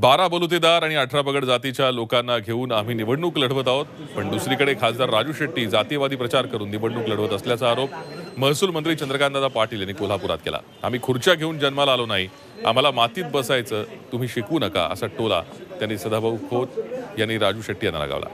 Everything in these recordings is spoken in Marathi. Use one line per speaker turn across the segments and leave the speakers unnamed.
बारा बलुतेदार आणि अठरा पगड जातीच्या लोकांना घेऊन आम्ही निवडणूक लढवत आहोत. पण दुसरीकडे खासदार राजू शेट्टी जातीयवादी प्रचार करून निवडणूक लढवत असल्याचा आरोप महसूल मंत्री चंद्रकांतदादा पाटील यांनी कोल्हापुरात केला. आम्ही खुर्च्या घेऊन जन्माला आलो नाही. आम्हाला मातीत बसायचं. तुम्ही शिकवू नका असा टोला त्यांनी सदाभाऊ खोत यांनी राजू शेट्टी यांना लगावला.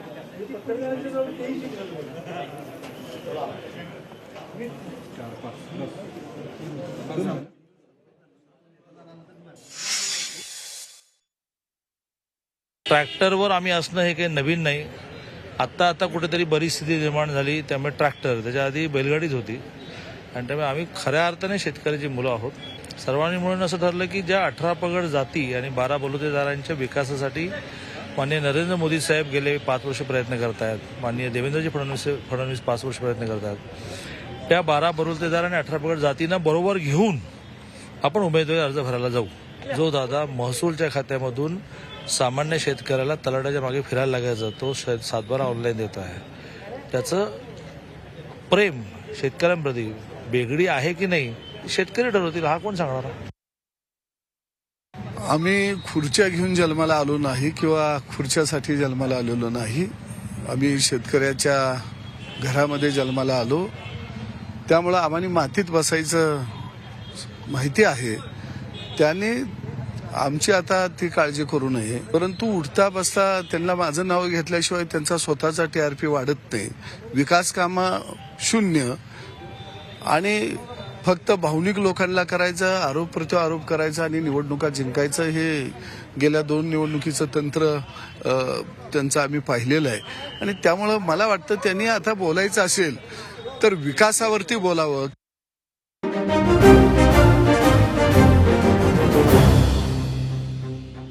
ट्रॅक्टरवर आम्ही असणं हे काही नवीन नाही. आत्ता आता कुठेतरी बरीच स्थिती निर्माण झाली त्यामुळे ट्रॅक्टर. त्याच्या आधी बैलगाडीच होती. आणि त्यामुळे आम्ही खऱ्या अर्थाने शेतकऱ्याची मुलं आहोत. सर्वांनी म्हणून असं ठरलं की ज्या अठरा पगड जाती आणि बारा बलुतेदारांच्या विकासासाठी माननीय नरेंद्र मोदी साहेब गेले पाच वर्ष प्रयत्न करत आहेत माननीय देवेंद्रजी फडणवीस फडणवीस पाच वर्ष प्रयत्न करतात. त्या बारा बलुतेदार आणि अठरा पगड जातींना बरोबर घेऊन आपण उमेदवारी अर्ज भरायला जाऊ. जो दादा महसूलच्या खात्यामधून सामान्य शेतकऱ्याला तलाट्याच्या मागे फिरायला लागायचं तो शे- सातबारा ऑनलाईन देत आहे. त्याचं प्रेम शेतकऱ्यांप्रती बेगडी आहे की नाही शेतकरी ठरवतील हा कोण सांगणार?
आम्ही खुर्च्या घेऊन जन्माला आलो नाही किंवा खुर्च्यासाठी जन्माला आलेलो नाही. आम्ही शेतकऱ्याच्या घरामध्ये जन्माला आलो. त्यामुळं आम्हाला मातीत बसायचं माहिती आहे. त्याने आमची आता ती काळजी करू नये. परंतु उठता बसता त्यांना माझं नाव घेतल्याशिवाय त्यांचा स्वतःचा टीआरपी वाढत नाही. विकास कामं शून्य. आणि फक्त भावनिक लोकांना करायचं आरोप प्रत्यारोप करायचा आणि निवडणुका जिंकायचं हे गेल्या दोन निवडणुकीचं तंत्र त्यांचं आम्ही पाहिलेलं आहे. आणि त्यामुळं मला वाटतं त्यांनी आता बोलायचं असेल तर विकासावरती बोलावं.